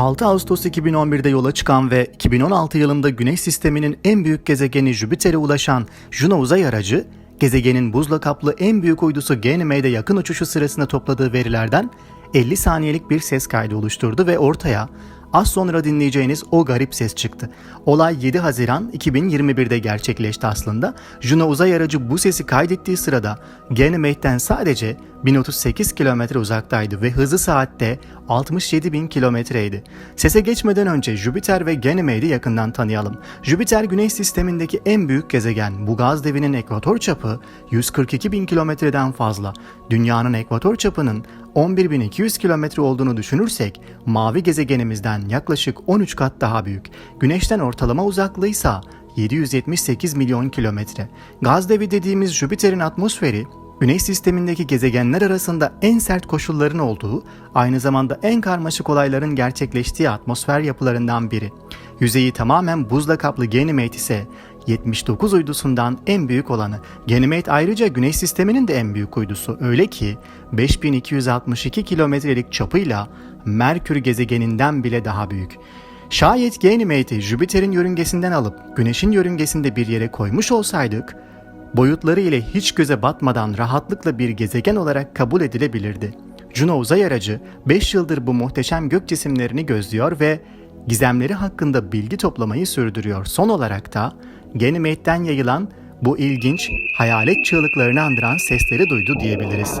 6 Ağustos 2011'de yola çıkan ve 2016 yılında Güneş sisteminin en büyük gezegeni Jüpiter'e ulaşan Juno uzay aracı, gezegenin buzla kaplı en büyük uydusu Ganymede'e yakın uçuşu sırasında topladığı verilerden 50 saniyelik bir ses kaydı oluşturdu ve ortaya az sonra dinleyeceğiniz o garip ses çıktı. Olay 7 Haziran 2021'de gerçekleşti aslında. Juno uzay aracı bu sesi kaydettiği sırada Ganymede'den sadece 1038 kilometre uzaktaydı ve hızı saatte 67 bin kilometreydi. Sese geçmeden önce Jüpiter ve Ganymede'i yakından tanıyalım. Jüpiter Güneş sistemindeki en büyük gezegen. Bu gaz devinin ekvator çapı 142 bin kilometreden fazla. Dünyanın ekvator çapının 11.200 kilometre olduğunu düşünürsek mavi gezegenimizden yaklaşık 13 kat daha büyük. Güneşten ortalama uzaklığıysa 778 milyon kilometre. Gaz devi dediğimiz Jüpiter'in atmosferi Güneş sistemindeki gezegenler arasında en sert koşulların olduğu, aynı zamanda en karmaşık olayların gerçekleştiği atmosfer yapılarından biri. Yüzeyi tamamen buzla kaplı Ganymede ise 79 uydusundan en büyük olanı. Ganymede ayrıca Güneş sisteminin de en büyük uydusu. Öyle ki 5262 kilometrelik çapıyla Merkür gezegeninden bile daha büyük. Şayet Ganymede'i Jüpiter'in yörüngesinden alıp Güneş'in yörüngesinde bir yere koymuş olsaydık, boyutları ile hiç göze batmadan rahatlıkla bir gezegen olarak kabul edilebilirdi. Juno uzay aracı 5 yıldır bu muhteşem gök cisimlerini gözlüyor ve gizemleri hakkında bilgi toplamayı sürdürüyor. Son olarak da Ganymede'den yayılan bu ilginç, hayalet çığlıklarını andıran sesleri duydu diyebiliriz.